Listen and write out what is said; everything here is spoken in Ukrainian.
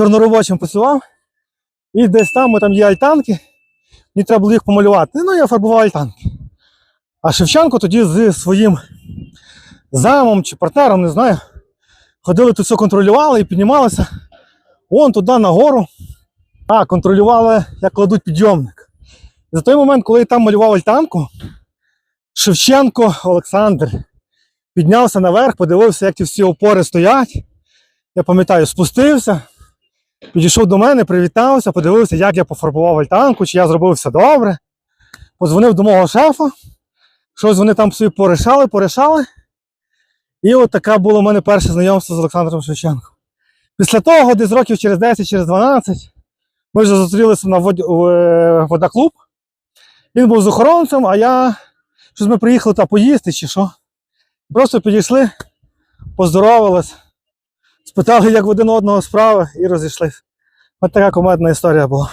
чорноробочим працював. І десь там, там є альтанки, мені треба було їх помалювати. Ну, я фарбував альтанки. А Шевченко тоді з своїм замом чи партнером, не знаю, ходили тут все контролювали і піднімалися вон туди нагору. А, контролювали, як кладуть підйомник. За той момент, коли я там малював альтанку, Шевченко Олександр піднявся наверх, подивився, як ті всі опори стоять. Я пам'ятаю, спустився, підійшов до мене, привітався, подивився, як я пофарбував альтанку, чи я зробив все добре. Подзвонив до мого шефа. Щось вони там собі порішали, порішали. І от таке було в мене перше знайомство з Олександром Шевченком. Після того, десь років через 10, через 12, ми вже зустрілися на вод... е, водоклуб. Він був з охоронцем, а я щось ми приїхали та поїсти чи що. Просто підійшли, поздоровались, спитали, як в один одного справи, і розійшлися. Ось така командна історія була.